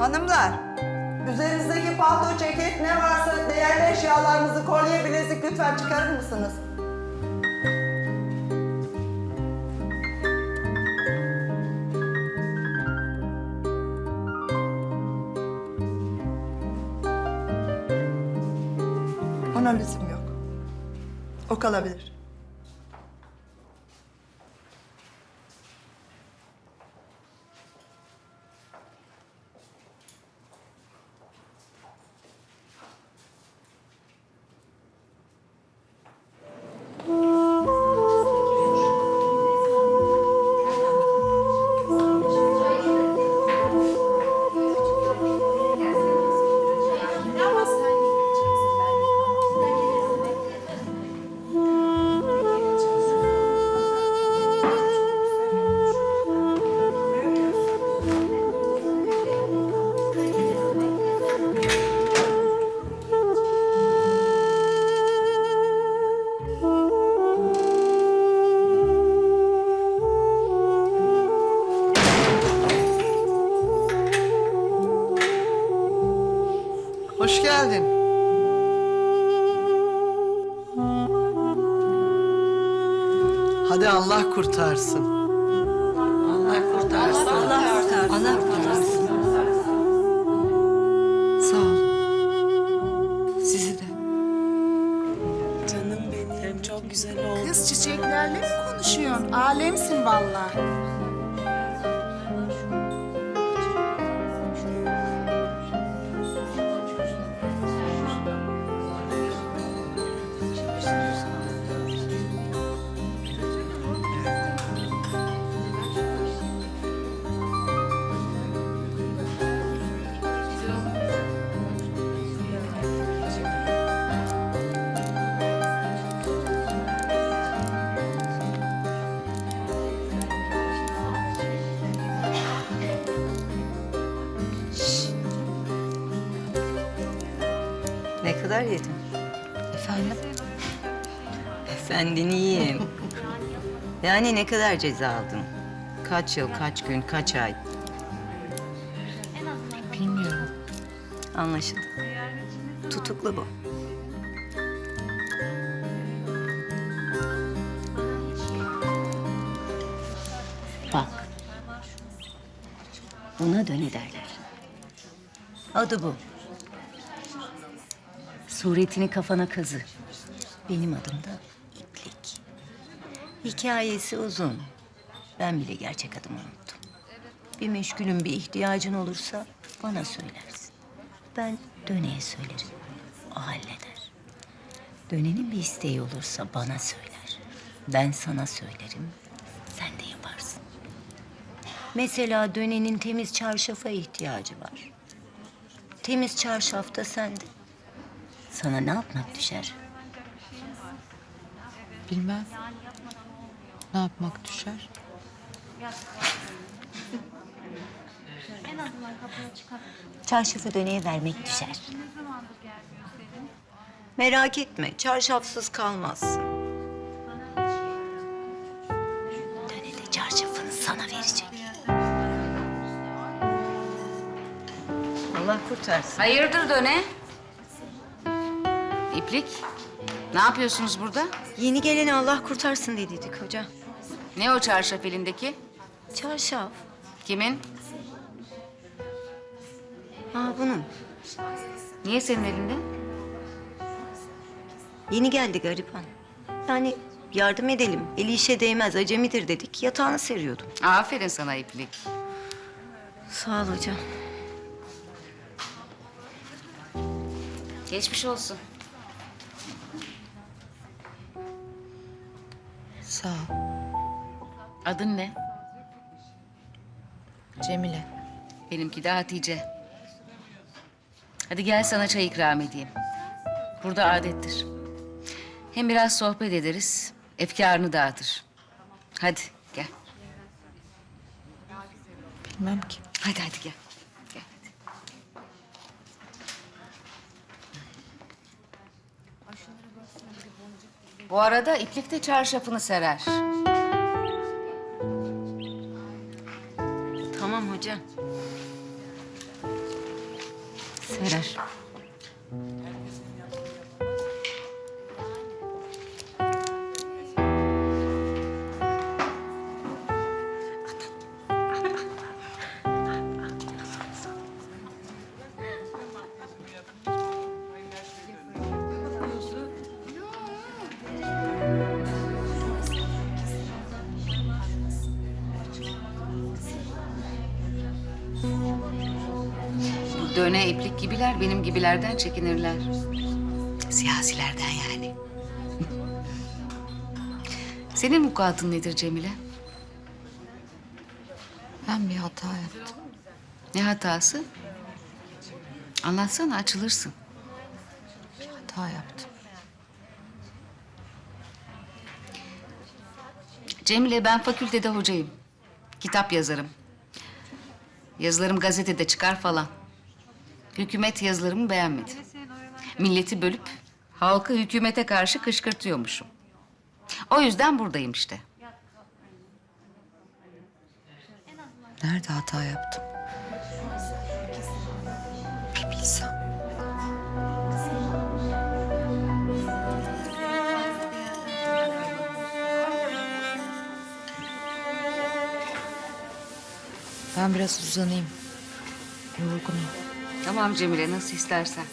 Hanımlar, üzerinizdeki palto, ceket ne varsa değerli eşyalarınızı, kolye, bilezik lütfen çıkarır mısınız? Ona lüzum yok. O kalabilir. Kurtarsın. Allah kurtarsın. Allah kurtarsın. Allah kurtarsın. Sağ ol. Sizi de. Canım benim çok güzel oldu. Kız çiçeklerle mi konuşuyorsun? Alemsin vallahi. Kadar yedin? Efendim? Efendin iyiyim. yani ne kadar ceza aldın? Kaç yıl, kaç gün, kaç ay? Bilmiyorum. Anlaşıldı. Tutuklu bu. Bak. Buna döne derler. Adı bu. Suretini kafana kazı. Benim adım da İplik. Hikayesi uzun. Ben bile gerçek adımı unuttum. Bir meşgulün bir ihtiyacın olursa bana söylersin. Ben döneye söylerim. O halleder. Dönenin bir isteği olursa bana söyler. Ben sana söylerim. Sen de yaparsın. Mesela dönenin temiz çarşafa ihtiyacı var. Temiz çarşaf da sende. Sana ne yapmak düşer? Bilmem. Ne yapmak düşer? Çarşafı döneye vermek düşer. Merak etme, çarşafsız kalmazsın. Döne de çarşafını sana verecek. Allah kurtarsın. Hayırdır döne? İplik, ne yapıyorsunuz burada? Yeni geleni Allah kurtarsın dediydik hoca. Ne o çarşaf elindeki? Çarşaf. Kimin? Aa bunun. Niye senin elinde? Yeni geldi gariban. Yani yardım edelim. Eli işe değmez, acemidir dedik. Yatağını seriyordum. Aferin sana İplik. Sağ ol hocam. Geçmiş olsun. Sağ ol. Adın ne? Cemile. Benimki de Hatice. Hadi gel sana çay ikram edeyim. Burada adettir. Hem biraz sohbet ederiz, efkarını dağıtır. Hadi gel. Bilmem ki. Hadi hadi gel. Gel Bu arada iplik de çarşafını serer. Tamam hocam. Serer. Bu döne iplik gibiler benim gibilerden çekinirler. Siyasilerden yani. Senin vukuatın nedir Cemile? Ben bir hata yaptım. Ne hatası? Anlatsana açılırsın. Bir hata yaptım. Cemile ben fakültede hocayım. Kitap yazarım. Yazılarım gazetede çıkar falan. Hükümet yazılarımı beğenmedi. Milleti bölüp halkı hükümete karşı kışkırtıyormuşum. O yüzden buradayım işte. Nerede hata yaptım? Bir bilsem. Ben biraz uzanayım. Yorgunum. Tamam Cemile nasıl istersen.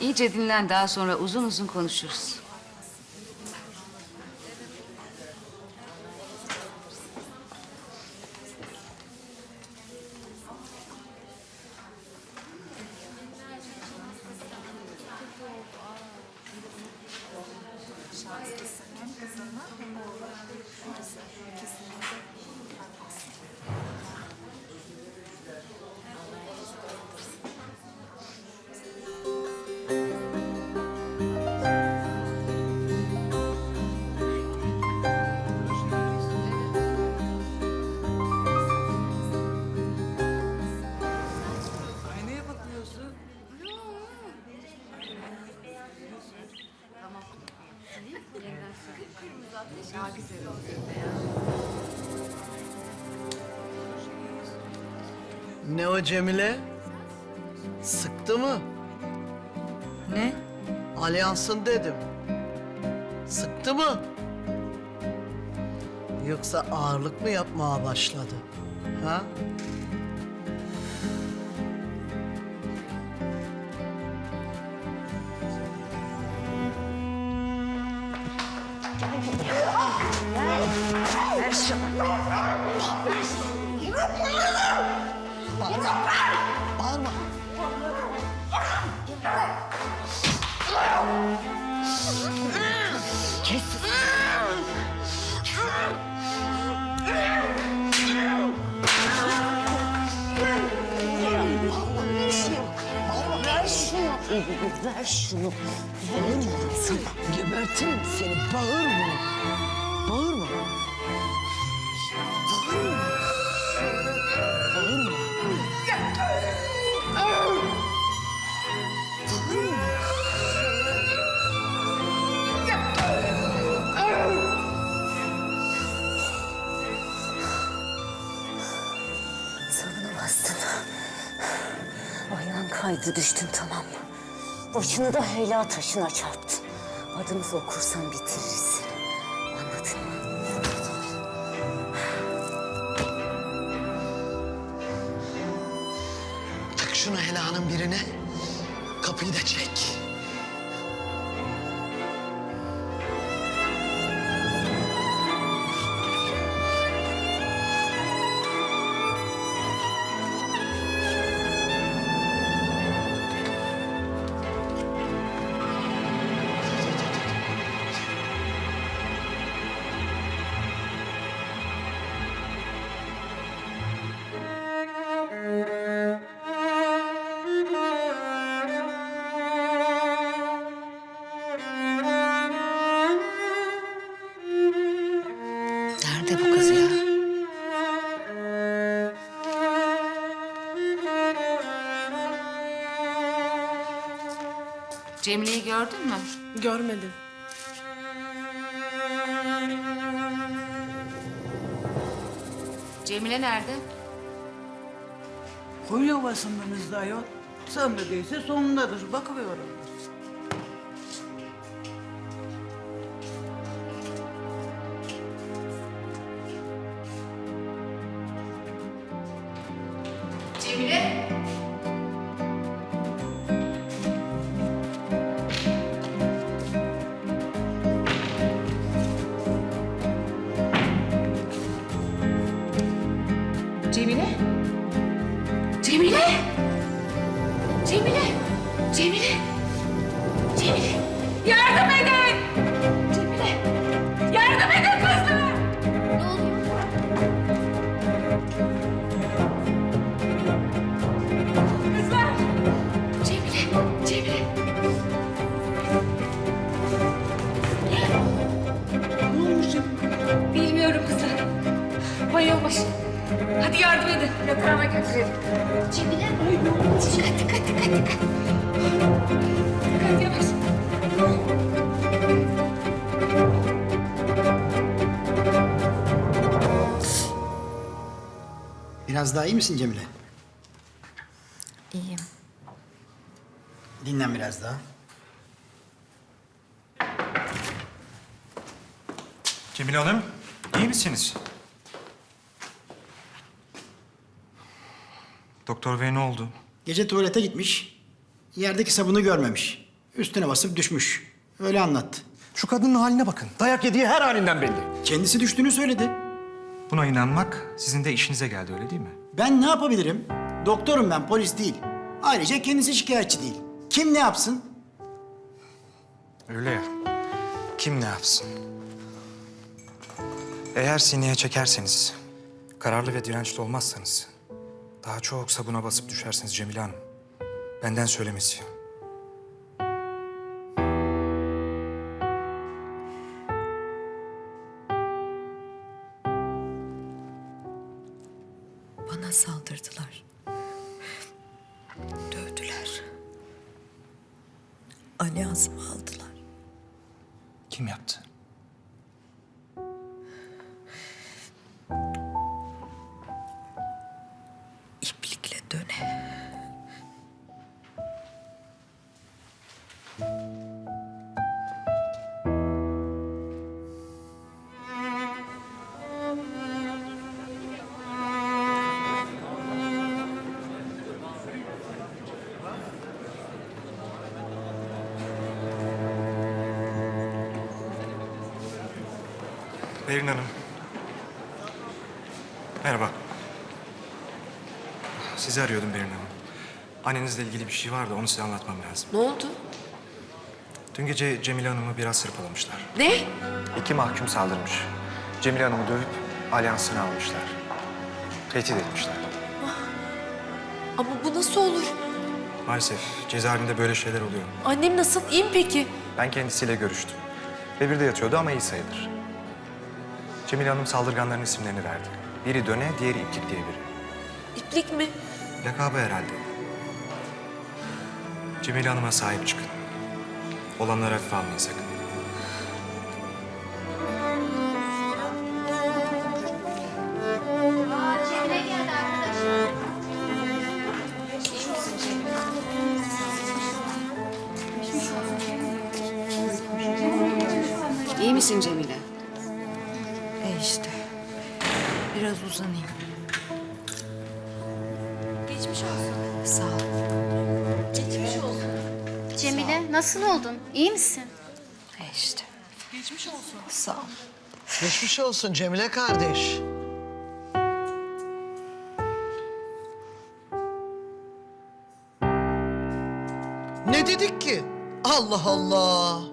İyice dinlen daha sonra uzun uzun konuşuruz. Ne o Cemile? Sıktı mı? Ne? Alyansın dedim. Sıktı mı? Yoksa ağırlık mı yapmaya başladı? Ha? Ver şunu. Bağırma. Sana gebertirim seni. Bağırma. Bağırma. Bağırma. Bağırma. Sabuna bastın. Ayağın kaydı düştün tamam mı? Başını da helal taşına çarptın. Adımızı okursan bitiririz. Anladın mı? Tak şunu helanın birine. Kapıyı da çek. Cemile'yi gördün mü? Görmedim. Cemile nerede? Koy yuvasındınız da ayol. Sönmediyse sonundadır. Bakıveriyorlar. Yatağıma götürelim. Cemile. Dikkat, dikkat, dikkat, dikkat. Dikkat yavaş. Biraz daha iyi misin Cemile? İyiyim. Dinlen biraz daha. Cemile Hanım, iyi misiniz? Doktor bey ne oldu? Gece tuvalete gitmiş. Yerdeki sabunu görmemiş. Üstüne basıp düşmüş. Öyle anlattı. Şu kadının haline bakın. Dayak yediği her halinden belli. Kendisi düştüğünü söyledi. Buna inanmak sizin de işinize geldi öyle değil mi? Ben ne yapabilirim? Doktorum ben, polis değil. Ayrıca kendisi şikayetçi değil. Kim ne yapsın? Öyle ya. Kim ne yapsın? Eğer sineye çekerseniz, kararlı ve dirençli olmazsanız... ...daha çok sabuna basıp düşersiniz Cemile Hanım. Benden söylemesi. Bana saldırdılar. Dövdüler. Alyazımı aldılar. Kim yaptı? Sizi arıyordum Berin Hanım. Annenizle ilgili bir şey var da onu size anlatmam lazım. Ne oldu? Dün gece Cemile Hanım'ı biraz sırpalamışlar. Ne? İki mahkum saldırmış. Cemile Hanım'ı dövüp alyansını almışlar. Tehdit etmişler. Ama bu nasıl olur? Maalesef cezaevinde böyle şeyler oluyor. Annem nasıl? İyi mi peki? Ben kendisiyle görüştüm. Revirde yatıyordu ama iyi sayılır. Cemile Hanım saldırganların isimlerini verdi. Biri Döne, diğeri İplik diye biri. İplik mi? Lakabı herhalde. Cemile Hanım'a sahip çıkın. Olanları hafife almayın sakın. İyi misin Cemile? E işte. Biraz uzanayım. Nasıl oldun? İyi misin? E işte. Geçmiş olsun. Sağ ol. Geçmiş olsun Cemile kardeş. Ne dedik ki? Allah Allah.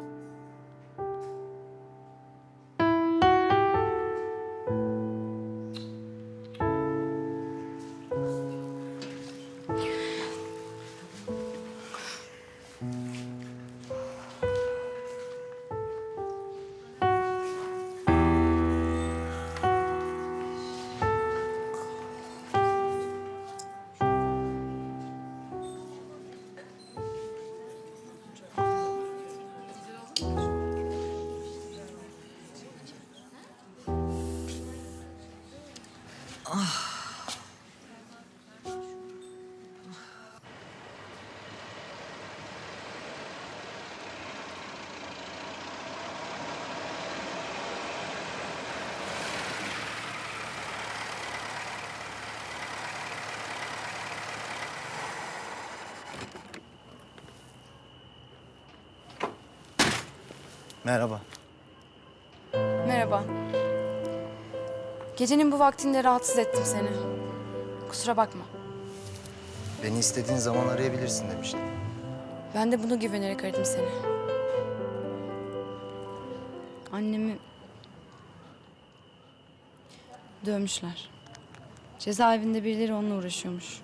Merhaba. Merhaba. Gecenin bu vaktinde rahatsız ettim seni. Kusura bakma. Beni istediğin zaman arayabilirsin demiştim. Ben de bunu güvenerek aradım seni. Annemi dövmüşler. Cezaevinde birileri onunla uğraşıyormuş.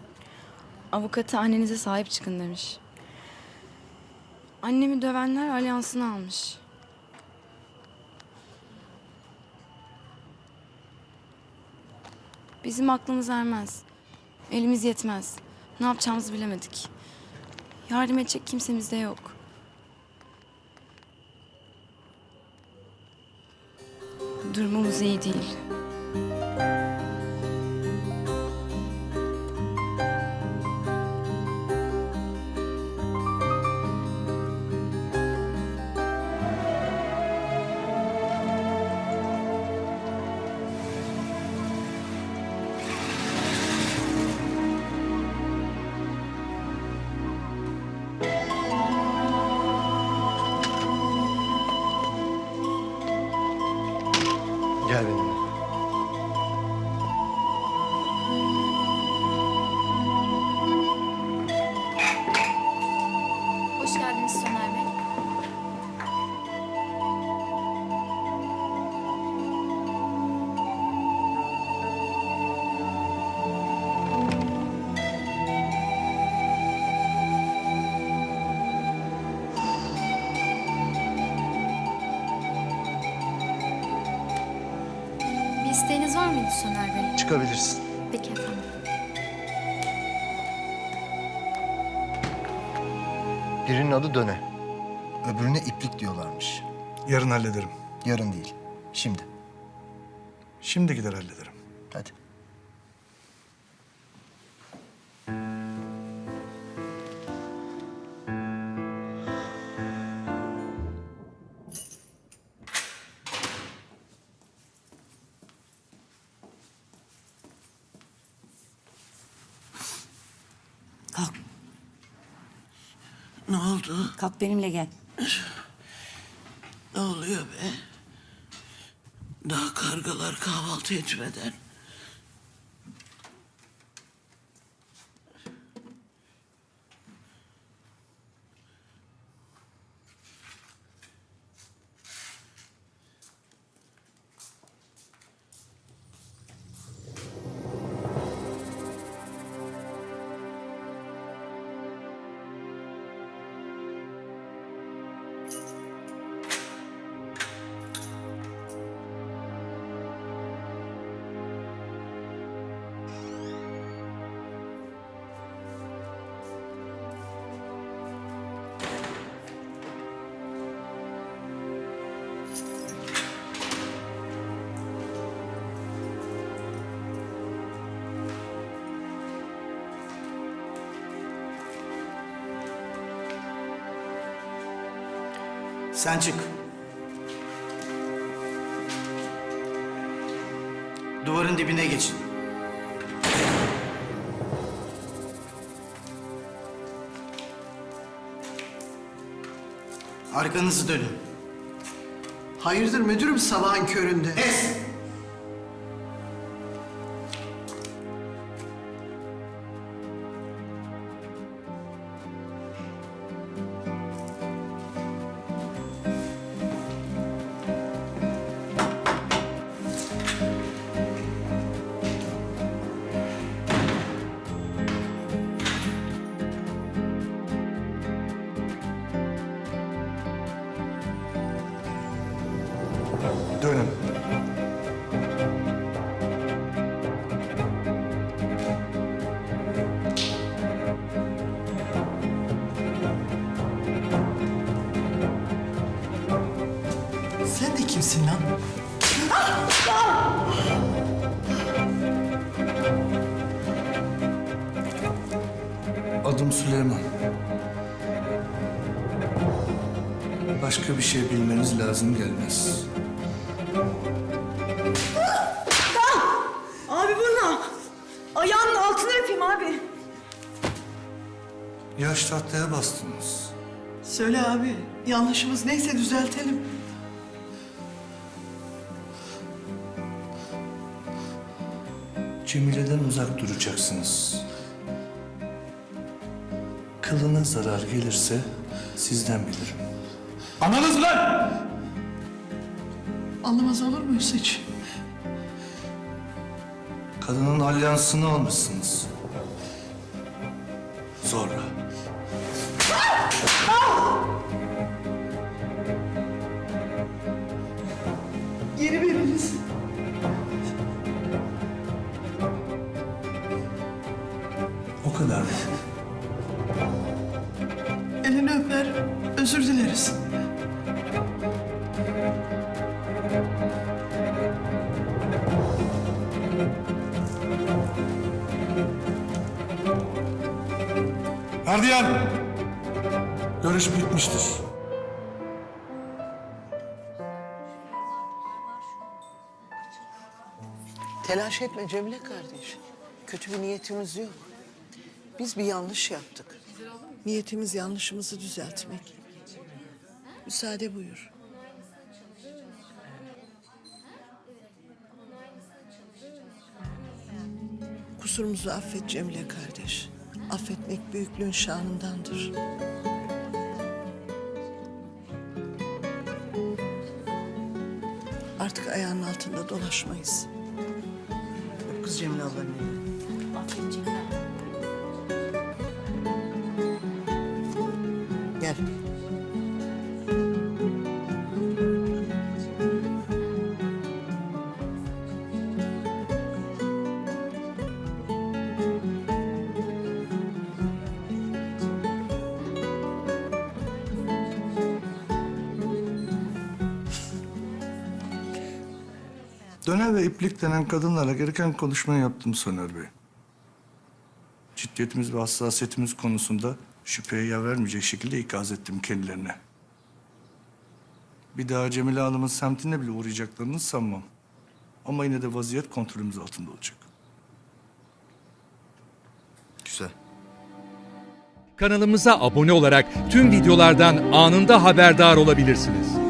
Avukatı annenize sahip çıkın demiş. Annemi dövenler alyansını almış. Bizim aklımız ermez. Elimiz yetmez. Ne yapacağımızı bilemedik. Yardım edecek kimsemiz de yok. Durumumuz iyi değil. Gel benimle. Döne. Öbürüne iplik diyorlarmış. Yarın hallederim. Yarın değil. Şimdi. Şimdi gider hallederim. Hadi. Kalk benimle gel. Ne oluyor be? Daha kargalar kahvaltı etmeden. Sen çık. Duvarın dibine geçin. Arkanızı dönün. Hayırdır müdürüm sabahın köründe? Es! Dönün. Sen de kimsin lan? Adım Süleyman. Başka bir şey bilmeniz lazım gelmez. Yaş tatlıya bastınız. Söyle abi, yanlışımız neyse düzeltelim. Cemile'den uzak duracaksınız. Kılına zarar gelirse sizden bilirim. Anladınız mı lan? Anlamaz olur muyuz hiç? Kadının alyansını almışsınız. O kadar mı? Elini öper, özür dileriz. Gardiyan! Görüş bitmiştir. Telaş etme Cemile kardeş. Kötü bir niyetimiz yok. Biz bir yanlış yaptık. Niyetimiz yanlışımızı düzeltmek. Müsaade buyur. Kusurumuzu affet Cemile kardeş. Affetmek büyüklüğün şanındandır. Artık ayağının altında dolaşmayız. Kız Cemile ablanın elini. Döne ve iplik denen kadınlara gereken konuşmayı yaptım Soner Bey. Ciddiyetimiz ve hassasiyetimiz konusunda şüpheye yer vermeyecek şekilde ikaz ettim kendilerine. Bir daha Cemile Hanım'ın semtine bile uğrayacaklarını sanmam. Ama yine de vaziyet kontrolümüz altında olacak. Güzel. Kanalımıza abone olarak tüm videolardan anında haberdar olabilirsiniz.